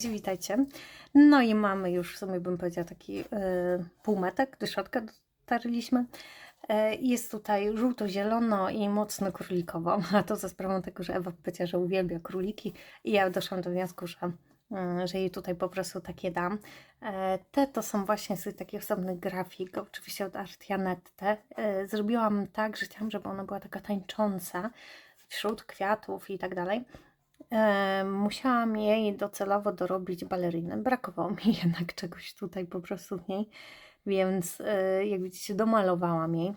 Witajcie. No i mamy już w sumie bym powiedziała taki y, półmetek, środka dotarliśmy. E, Jest tutaj żółto-zielono i mocno królikowo, a to za sprawą tego, że Ewa powiedziała, że uwielbia króliki i ja doszłam do wniosku, że, mm, że jej tutaj po prostu takie dam. E, Te to są właśnie z takich osobnych grafik, oczywiście od Artianette. E, Zrobiłam tak, że chciałam, żeby ona była taka tańcząca wśród kwiatów i tak dalej. Musiałam jej docelowo dorobić balerinę. Brakowało mi jednak czegoś tutaj po prostu w niej, więc e, jak widzicie, domalowałam jej.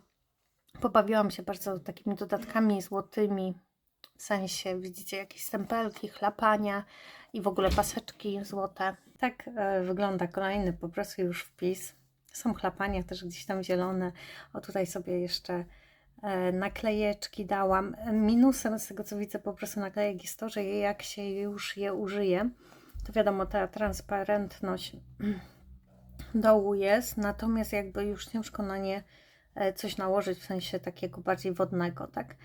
Pobawiłam się bardzo takimi dodatkami złotymi, w sensie widzicie jakieś stempelki, chlapania i w ogóle paseczki złote. Tak e, wygląda kolejny po prostu już wpis. Są chlapania też gdzieś tam zielone. O tutaj sobie jeszcze naklejeczki dałam. Minusem z tego co widzę po prostu naklejek jest to, że jak się już je użyje, to wiadomo ta transparentność dołu jest, natomiast jakby już ciężko na nie e, coś nałożyć w sensie takiego bardziej wodnego, tak?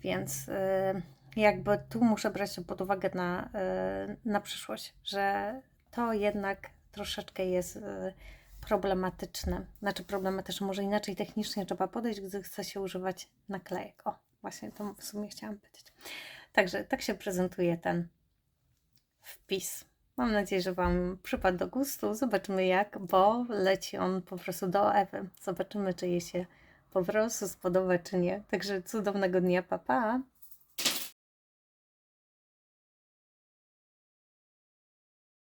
Więc e, jakby tu muszę brać to pod uwagę na, e, na przyszłość, że to jednak troszeczkę jest e, problematyczne. Znaczy problematyczne, może inaczej technicznie trzeba podejść, gdy chce się używać naklejek. O, właśnie to w sumie chciałam powiedzieć. Także tak się prezentuje ten wpis. Mam nadzieję, że Wam przypadł do gustu. Zobaczymy jak, bo leci on po prostu do Ewy. Zobaczymy, czy jej się po prostu spodoba, czy nie. Także cudownego dnia, papa. Pa.